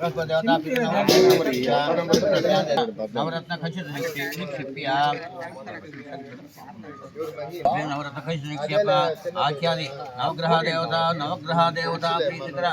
raspa devata pitna navaratna khachit nikti nikshipya, navaratna khachit nikshipya, आख्यादि नवग्रह देवता नवग्रह देवता प्रीतिकरा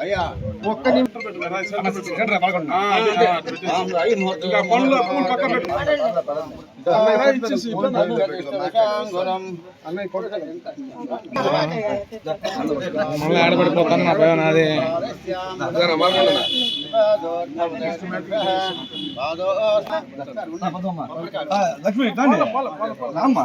అయ్యా ఒక్క మళ్ళీ ఆడబడిపోతాను నా భయం నాది. లక్ష్మి రామ్మా.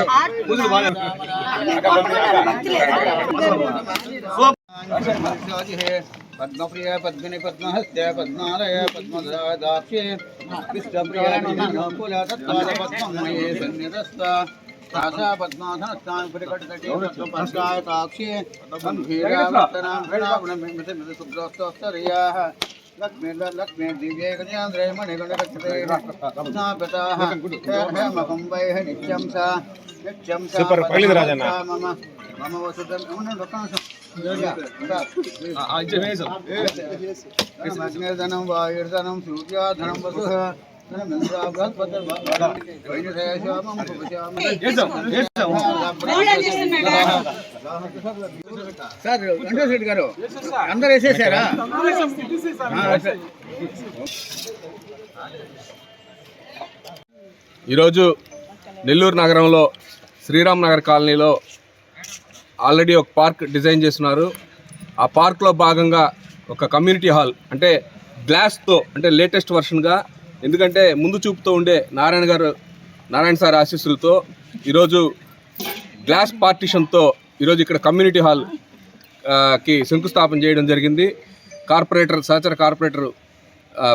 పద్మప్రియ పద్మిని పద్మహస్త పద్మాలయ పద్మదాక్షే కృష్ణప్రియ కుల తత్వాద పద్మమయే సన్నిధస్థ ఆశా పద్మాసనస్థాన్ పరికటతటే పద్మాకాక్షే గంభీరావర్తనాం ప్రణామణమిమితి శుభ్రస్తోస్తర్యాః లక్ష్మీ లక్ష్మీ దివ్యే సూపర్, పగిలింది రాజన్న. సూర్యాధనం వసు సార్ గారు అందరు వేసేసారా? ఈరోజు నెల్లూరు నగరంలో శ్రీరామ్ నగర్ కాలనీలో ఆల్రెడీ ఒక పార్క్ డిజైన్ చేస్తున్నారు. ఆ పార్క్లో భాగంగా ఒక కమ్యూనిటీ హాల్ అంటే గ్లాస్తో అంటే లేటెస్ట్ వర్షన్గా ఎందుకంటే ముందు చూపుతూ ఉండే నారాయణ గారు నారాయణ సార్ ఆశీస్సులతో ఈరోజు గ్లాస్ పార్టిషన్తో ఈరోజు ఇక్కడ కమ్యూనిటీ హాల్కి శంకుస్థాపన చేయడం జరిగింది. కార్పొరేటర్ సహచర కార్పొరేటర్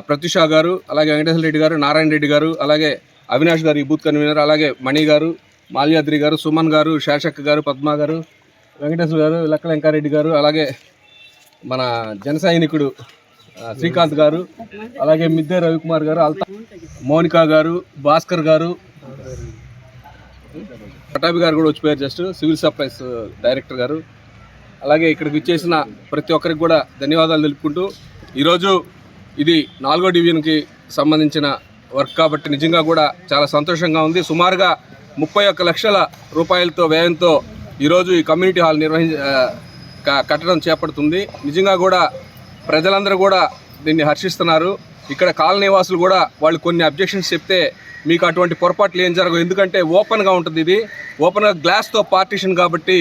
ప్రత్యుషా గారు అలాగే వెంకటేశ్వర రెడ్డి గారు నారాయణ రెడ్డి గారు అలాగే అవినాష్ గారు ఈ బూత్ కన్వీనర్ అలాగే మణి గారు మాల్యాద్రి గారు సుమన్ గారు శేషక్క గారు పద్మ గారు వెంకటేశ్వర గారు లక్కల వెంకారెడ్డి గారు అలాగే మన జన సైనికుడు శ్రీకాంత్ గారు అలాగే మిద్దె రవికుమార్ గారు అల్తా మౌనిక గారు భాస్కర్ గారు పటాబి గారు కూడా వచ్చిపోయారు జస్ట్ సివిల్ సప్లైస్ డైరెక్టర్ గారు. అలాగే ఇక్కడికి వచ్చేసిన ప్రతి ఒక్కరికి కూడా ధన్యవాదాలు తెలుపుకుంటూ ఈరోజు ఇది నాలుగో డివిజన్కి సంబంధించిన వర్క్ కాబట్టి నిజంగా కూడా చాలా సంతోషంగా ఉంది. సుమారుగా ముప్పై ఒక్క లక్షల రూపాయలతో వ్యయంతో ఈరోజు ఈ కమ్యూనిటీ హాల్ నిర్వహి కట్టడం చేపడుతుంది. నిజంగా కూడా ప్రజలందరూ కూడా దీన్ని హర్షిస్తున్నారు. ఇక్కడ కాలనీ వాసులు కూడా వాళ్ళు కొన్ని అబ్జెక్షన్స్ చెప్తే మీకు అటువంటి పొరపాట్లు ఏం జరగవు. ఎందుకంటే ఓపెన్గా ఉంటుంది ఇది. ఓపెన్గా గ్లాస్తో పార్టీషన్ కాబట్టి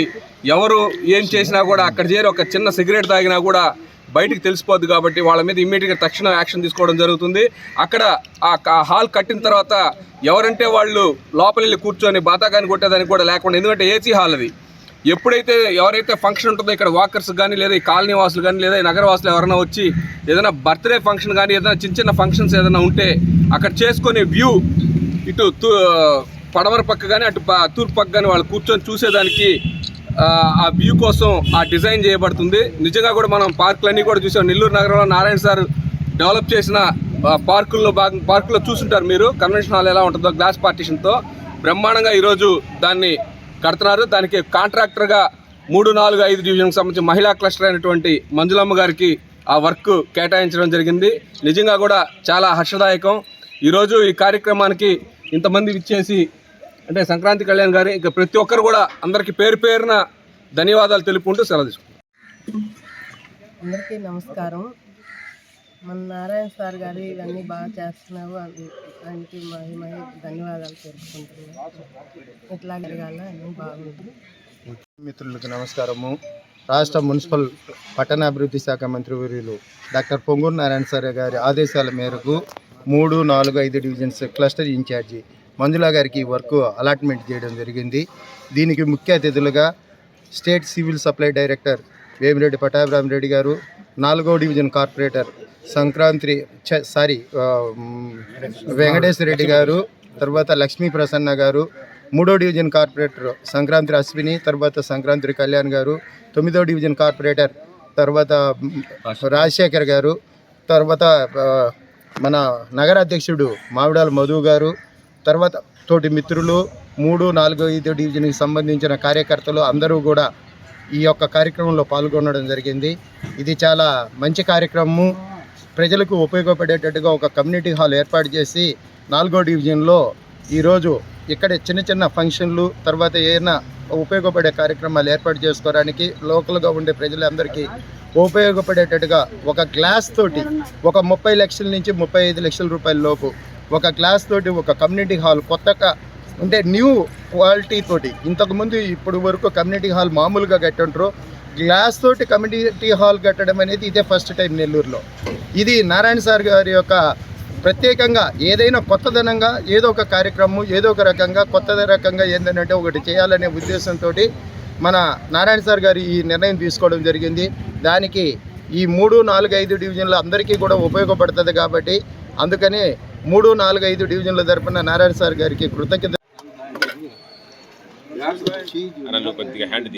ఎవరు ఏం చేసినా కూడా అక్కడ చేరి ఒక చిన్న సిగరెట్ తాగినా కూడా బయటికి తెలిసిపోద్ది కాబట్టి వాళ్ళ మీద ఇమ్మీడియట్గా తక్షణ యాక్షన్ తీసుకోవడం జరుగుతుంది. అక్కడ ఆ హాల్ కట్టిన తర్వాత ఎవరంటే వాళ్ళు లోపలి వెళ్ళి కూర్చొని బాతాకాని కొట్టేదానికి కూడా లేకుండా ఎందుకంటే ఏసీ హాల్ అది. ఎప్పుడైతే ఎవరైతే ఫంక్షన్ ఉంటుందో ఇక్కడ వాకర్స్ కానీ లేదా ఈ కాలనీ వాసులు కానీ లేదా ఈ నగరవాసులు ఎవరైనా వచ్చి ఏదైనా బర్త్డే ఫంక్షన్ కానీ ఏదైనా చిన్న చిన్న ఫంక్షన్స్ ఏదైనా ఉంటే అక్కడ చేసుకునే వ్యూ ఇటు తూ- పడమర పక్క కానీ అటు తూర్పు పక్క కానీ వాళ్ళు కూర్చొని చూసేదానికి ఆ, వ్యూ కోసం ఆ డిజైన్ చేయబడుతుంది. నిజంగా కూడా మనం పార్కులన్నీ కూడా చూసాం. నెల్లూరు నగరంలో నారాయణ సార్ డెవలప్ చేసిన పార్కుల్లో భాగం పార్కులో చూసుంటారు మీరు. కన్వెన్షన్ హాల్ ఎలా ఉంటుందో గ్లాస్ పార్టీషన్తో. బ్రహ్మాండంగా ఈరోజు దాన్ని కడుతున్నారు. దానికి కాంట్రాక్టర్గా మూడు నాలుగు ఐదు డివిజన్కి సంబంధించి మహిళా క్లస్టర్ అయినటువంటి మంజులమ్మ గారికి ఆ వర్క్ కేటాయించడం జరిగింది. నిజంగా కూడా చాలా హర్షదాయకం. ఈరోజు ఈ కార్యక్రమానికి ఇంతమంది ఇచ్చేసి అంటే సంక్రాంతి కళ్యాణ్ గారి ఇంకా ప్రతి ఒక్కరు కూడా అందరికీ పేరు పేరున ధన్యవాదాలు తెలుపుకుంటూ సెలవు తీసుకుంటాం అందరికీ నమస్కారం. మన నారాయణ సార్ గారు ఇవన్నీ బాగా చేస్తున్నారు. మహి మహి ధన్యవాదాలు తెలుపుకుంటున్నాను ఇట్లా జరగాల అన్నీ బాగుంది. మిత్రులకు నమస్కారము. రాష్ట్ర మున్సిపల్ పట్టణాభివృద్ధి శాఖ మంత్రివర్యులు డాక్టర్ పొంగూరు నారాయణ సార్ గారి ఆదేశాల మేరకు మూడు నాలుగు ఐదు డివిజన్స్ క్లస్టర్ ఇన్ఛార్జి మంజులా గారికి ఈ వర్క్ అలాట్మెంట్ చేయడం జరిగింది. దీనికి ముఖ్య అతిథులుగా state civil supply director Vemireddy Pattabhiramireddy గారు నాలుగో division corporator Sankranti sorry Venkateswara Reddy గారు తర్వాత లక్ష్మీ ప్రసన్న గారు మూడో డివిజన్ కార్పొరేటర్ సంక్రాంతి అశ్విని తర్వాత సంక్రాంతి కళ్యాణ్ గారు తొమ్మిదో డివిజన్ కార్పొరేటర్ తర్వాత రాజశేఖర్ గారు తర్వాత మన నగర అధ్యక్షుడు మావిడాల మధు గారు తర్వాత తోటి మిత్రులు మూడు నాలుగు ఐదు డివిజన్కి సంబంధించిన కార్యకర్తలు అందరూ కూడా ఈ యొక్క కార్యక్రమంలో పాల్గొనడం జరిగింది. ఇది చాలా మంచి కార్యక్రమము. ప్రజలకు ఉపయోగపడేటట్టుగా ఒక కమ్యూనిటీ హాల్ ఏర్పాటు చేసి నాలుగో డివిజన్లో ఈరోజు ఇక్కడ చిన్న చిన్న ఫంక్షన్లు తర్వాత ఏదైనా ఉపయోగపడే కార్యక్రమాలు ఏర్పాటు చేసుకోవడానికి లోకల్గా ఉండే ప్రజలందరికీ ఉపయోగపడేటట్టుగా ఒక గ్లాస్ తోటి ఒక ముప్పై లక్షల నుంచి ముప్పై ఐదు లక్షల రూపాయల లోపు ఒక గ్లాస్ తోటి ఒక కమ్యూనిటీ హాల్ కొత్తగా అంటే న్యూ క్వాలిటీ తోటి. ఇంతకుముందు ఇప్పుడు వరకు కమ్యూనిటీ హాల్ మామూలుగా కట్టుంటారు గ్లాస్ తోటి కమ్యూనిటీ హాల్ కట్టడం అనేది ఇదే ఫస్ట్ టైం నెల్లూరులో. ఇది నారాయణ సార్ గారి యొక్క ప్రత్యేకంగా ఏదైనా కొత్తదనంగా ఏదో ఒక కార్యక్రమం ఏదో ఒక రకంగా కొత్త రకంగా ఏంటంటే ఒకటి చేయాలనే ఉద్దేశంతో మన నారాయణ సార్ గారు ఈ నిర్ణయం తీసుకోవడం జరిగింది. దానికి ఈ మూడు నాలుగు ఐదు డివిజన్లు అందరికీ కూడా ఉపయోగపడుతుంది కాబట్టి అందుకని మూడు నాలుగు ఐదు డివిజన్ల తరపున నారాయణ సార్ గారికి కృతజ్ఞత కొద్దిగా హ్యాండ్